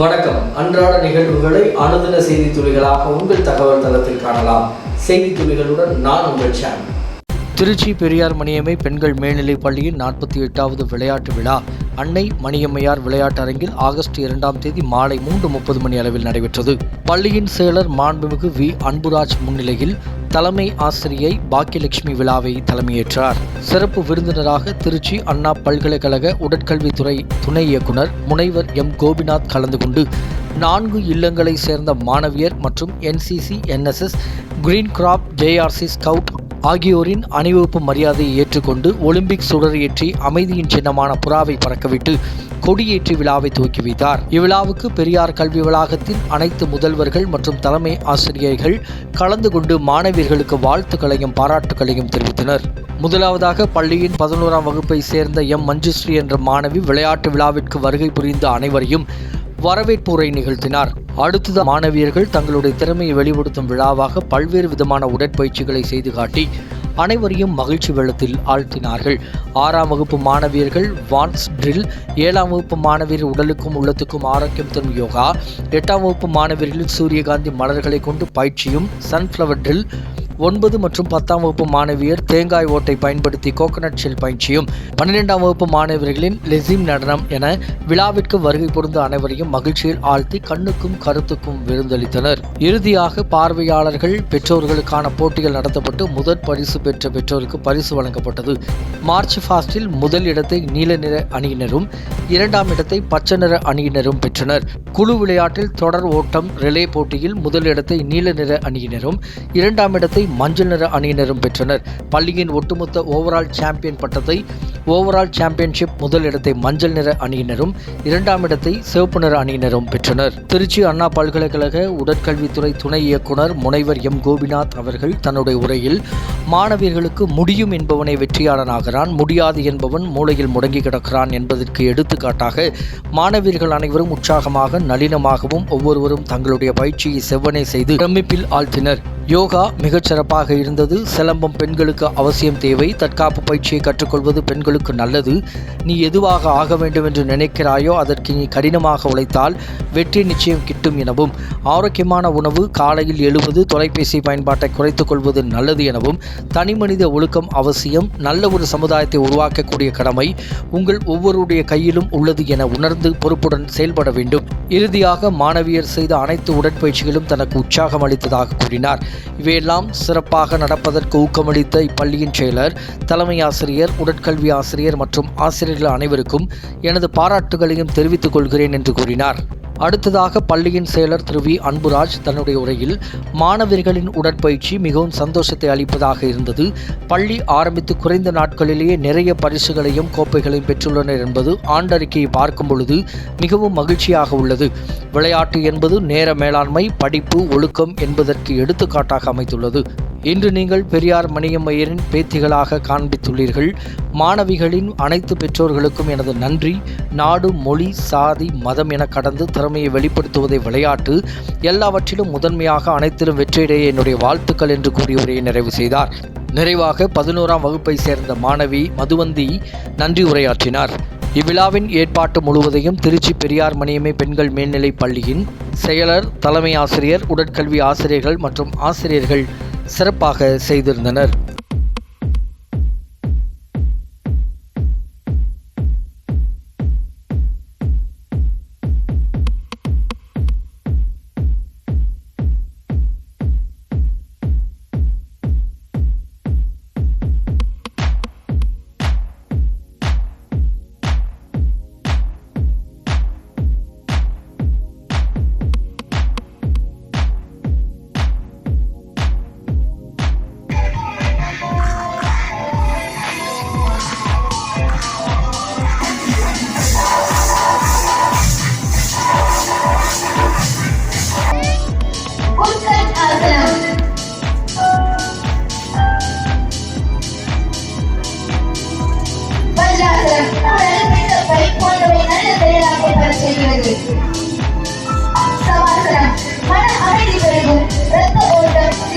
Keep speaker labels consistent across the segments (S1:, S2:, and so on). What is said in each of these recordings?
S1: நிகழ்வுகளை அனுதின செய்தி துளிகளாக உங்கள் தகவல் தளத்தில் காணலாம். செய்தி துளிகளுடன் நான் உங்கள் சாம் திருச்சி பெரியார் மணியம்மை பெண்கள் மேல்நிலைப் பள்ளியின் நாற்பத்தி எட்டாவது விளையாட்டு விழா. அன்னை மணியம்மையார் விளையாட்டு அரங்கில் ஆகஸ்ட் இரண்டாம் தேதி மாலை மூன்று முப்பது மணி அளவில் நடைபெற்றது. பள்ளியின் செயலர் மாண்புமிகு வி. அன்புராஜ் முன்னிலையில் தலைமை ஆசிரியை பாக்கியலட்சுமி விழாவை தலைமையேற்றார். சிறப்பு விருந்தினராக திருச்சி அண்ணா பல்கலைக்கழக உடற்கல்வித்துறை துணை இயக்குனர் முனைவர் எம். கோபிநாத் கலந்து கொண்டு நான்கு இல்லங்களை சேர்ந்த மாணவியர் மற்றும் NCC NSS green crop JRC scout ஆகியோரின் அணிவகுப்பு மரியாதையை ஏற்றுக்கொண்டு ஒலிம்பிக் சுடர் ஏற்றி அமைதியின் சின்னமான புறாவை பறக்கவிட்டு கொடியேற்றி விழாவை துவக்கி வைத்தார். இவ்விழாவுக்கு பெரியார் கல்வி வளாகத்தின் அனைத்து முதல்வர்கள் மற்றும் தலைமை ஆசிரியர்கள் கலந்து கொண்டு மாணவியர்களுக்கு வாழ்த்துக்களையும் பாராட்டுகளையும் தெரிவித்தனர். முதலாவதாக பள்ளியின் பதினோராம் வகுப்பை சேர்ந்த எம். மஞ்சுஸ்ரீ என்ற மாணவி விளையாட்டு விழாவிற்கு வருகை புரிந்த அனைவரையும் வரவேற்புரை நிகழ்த்தினார். அடுத்தது மாணவியர்கள் தங்களுடைய திறமையை வெளிப்படுத்தும் விழாவாக பல்வேறு விதமான உடற்பயிற்சிகளை செய்து காட்டி அனைவரையும் மகிழ்ச்சி வெள்ளத்தில் ஆழ்த்தினார்கள். ஆறாம் வகுப்பு மாணவியர்கள் வான்ஸ் ட்ரில் ஏழாம் வகுப்பு மாணவியர் உடலுக்கும் உள்ளத்துக்கும் ஆரோக்கியம் தரும் யோகா எட்டாம் வகுப்பு மாணவியர்கள் சூரியகாந்தி மலர்களை கொண்டு பயிற்சியும் சன்ஃப்ளவர் ட்ரில் ஒன்பது மற்றும் பத்தாம் வகுப்பு மாணவியர் தேங்காய் ஓட்டை பயன்படுத்தி கோகனட் ஷெல் பயிற்சியும் பன்னிரெண்டாம் வகுப்பு மாணவர்களின் லெசிம் நடனம் என விழாவிற்கு வருகை பொருந்த அனைவரையும் மகிழ்ச்சியில் ஆழ்த்தி கண்ணுக்கும் கருத்துக்கும் விருந்தளித்தனர். இறுதியாக பார்வையாளர்கள் பெற்றோர்களுக்கான போட்டிகள் நடத்தப்பட்டு முதற் பரிசு பெற்ற பெற்றோருக்கு பரிசு வழங்கப்பட்டது. மார்ச் ஃபாஸ்டில் முதல் இடத்தை நீல நிற அணியினரும் இரண்டாம் இடத்தை பச்சை நிற அணியினரும் பெற்றனர். குழு விளையாட்டில் தொடர் ஓட்டம் ரிலே போட்டியில் முதல் இடத்தை நீல நிற அணியினரும் இரண்டாம் இடத்தை மஞ்சள் நிற அணியினரும் பெற்றனர். பள்ளியின் ஒட்டுமொத்த ஓவரால் சாம்பியன் பட்டத்தை ஓவரால் சாம்பியன்ஷிப் முதல் இடத்தை மஞ்சள் நிற அணியினரும் இரண்டாம் இடத்தை சிவப்பு நிற அணியினரும் பெற்றனர். திருச்சி அண்ணா பல்கலைக்கழக உடற்கல்வித்துறை துணை இயக்குனர் முனைவர் எம். கோபிநாத் அவர்கள் தன்னுடைய உரையில் மாணவியர்களுக்கு முடியும் என்பவனை வெற்றியாளனாகிறான் முடியாது என்பவன் மூளையில் முடங்கி கிடக்கிறான் என்பதற்கு எடுத்துக்காட்டாக மாணவியர்கள் அனைவரும் உற்சாகமாக நளினமாகவும் ஒவ்வொருவரும் தங்களுடைய பயிற்சியை செவ்வனே செய்து பிரமிப்பில் ஆழ்த்தினர். யோகா மிகச்சிறப்பாக இருந்தது சிலம்பம் பெண்களுக்கு அவசியம் தேவை. தற்காப்பு பயிற்சியை கற்றுக்கொள்வது பெண்களுக்கு நல்லது. நீ எதுவாக ஆக வேண்டும் என்று நினைக்கிறாயோ அதற்கு நீ கடினமாக உழைத்தால் வெற்றி நிச்சயம் கிட்டும் எனவும் ஆரோக்கியமான உணவு காலையில் எழுவது தொலைபேசி பயன்பாட்டை குறைத்துக் கொள்வது நல்லது எனவும் தனிமனித ஒழுக்கம் அவசியம் நல்ல ஒரு சமுதாயத்தை உருவாக்கக்கூடிய கடமை உங்கள் ஒவ்வொருடைய கையிலும் உள்ளது என உணர்ந்து பொறுப்புடன் செயல்பட வேண்டும். இறுதியாக மாணவியர் செய்த அனைத்து உடற்பயிற்சிகளும் தனக்கு உற்சாகம் அளித்ததாக கூறினார். இவையெல்லாம் சிறப்பாக நடப்பதற்கு ஊக்கமளித்த இப்பள்ளியின் செயலர் தலைமை ஆசிரியர் உடற்கல்வி ஆசிரியர் மற்றும் ஆசிரியர்கள் அனைவருக்கும் எனது பாராட்டுகளையும் தெரிவித்துக் கொள்கிறேன் என்று கூறினார். அடுத்ததாக பள்ளியின் செயலர் திரு வி. அன்புராஜ் தன்னுடைய உரையில் மாணவர்களின் உடற்பயிற்சி மிகவும் சந்தோஷத்தை அளிப்பதாக இருந்தது. பள்ளி ஆரம்பித்து குறைந்த நாட்களிலேயே நிறைய பரிசுகளையும் கோப்பைகளையும் பெற்றுள்ளனர் என்பது ஆண்டறிக்கையை பார்க்கும் பொழுது மிகவும் மகிழ்ச்சியாக உள்ளது. விளையாட்டு என்பது நேர மேலாண்மை படிப்பு ஒழுக்கம் என்பதற்கு எடுத்துக்காட்டாக அமைத்துள்ளது இன்று நீங்கள் பெரியார் மணியம்மையரின் பேத்திகளாக காண்பித்துள்ளீர்கள். மாணவிகளின் அனைத்து பெற்றோர்களுக்கும் எனது நன்றி. நாடு மொழி சாதி மதம் என கடந்து திறமையை வெளிப்படுத்துவதை விளையாட்டு எல்லாவற்றிலும் முதன்மையாக அனைத்திலும் வெற்றியடைய என்னுடைய வாழ்த்துக்கள் என்று கூறி உரையை நிறைவு செய்தார். நிறைவாக பதினோராம் வகுப்பை சேர்ந்த மாணவி மதுவந்தி நன்றி உரையாற்றினார். இவ்விழாவின் ஏற்பாட்டு முழுவதையும் திருச்சி பெரியார் மணியம்மை பெண்கள் மேல்நிலைப் பள்ளியின் செயலர் தலைமை ஆசிரியர் உடற்கல்வி ஆசிரியர்கள் மற்றும் ஆசிரியர்கள் சிறப்பாக செய்திருந்தனர்.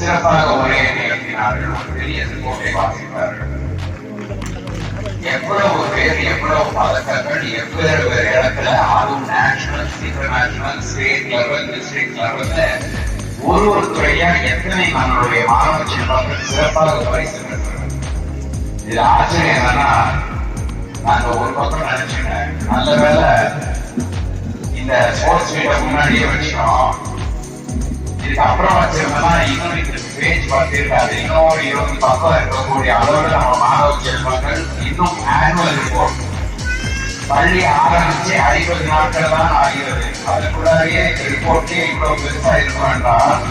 S2: சிறப்பாக உரையை நிகழ்த்தினார்கள் ஒரு பெரிய ரிப்போர்ட்டை வாசித்தார்கள் எவ்வளவு பேர் எவ்வளவு பதக்கங்கள் எவ்வளவு பேர் இடத்துல அதுவும் national international state level district லெவல்ல ஒரு ஒரு துறையா எத்தனை நம்மளுடைய மாணவ செல்வங்கள் சிறப்பாக பரிசு பெற்றார்கள் இது ஆச்சரியம் என்னன்னா நாங்க ஒரு பக்கம் நினைச்சுட்டேன் நல்ல வேலை இந்த ஸ்போர்ட்ஸ் மீட்டை முன்னாடியே வச்சோம் இதுக்கு அப்புறம் வச்சிருந்தோம்னா இன்னும் இதுக்கு பேஜ் பார்த்திருக்காது இன்னும் ஒரு இருபது பக்கம் இருக்கக்கூடிய அளவில் நம்ம மாணவ செல்வங்கள் இன்னும் ஆனுவல் ரிப்போர்ட் பள்ளி ஆரம்பிச்சு ஐம்பது நாட்கள் தான் ஆகிறது. அதுக்குள்ளாரியே ரிப்போர்ட்டே இவ்வளவு பெருசா இருக்கும் என்றால்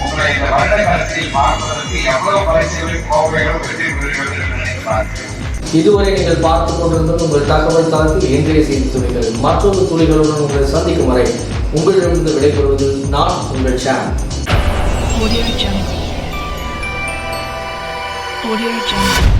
S2: உங்களை இந்த வருட கருத்தில் பார்ப்பதற்கு எவ்வளவு பரிசுகள் கோவைகளும் வெற்றி பெறுகிறது என்று நினைப்பார்கள்.
S1: இதுவரை நீங்கள் பார்த்து கொண்டிருந்தது உங்கள் தகவல் தளத்தில் இன்றைய செய்தி துணிகள் மற்றொரு துணிகளுடன் உங்களை சந்திக்கும் வரை உங்களிடமிருந்து விடைபெறுவது நான் உங்கள் Sham
S3: Audio Jungle. Audio Jungle.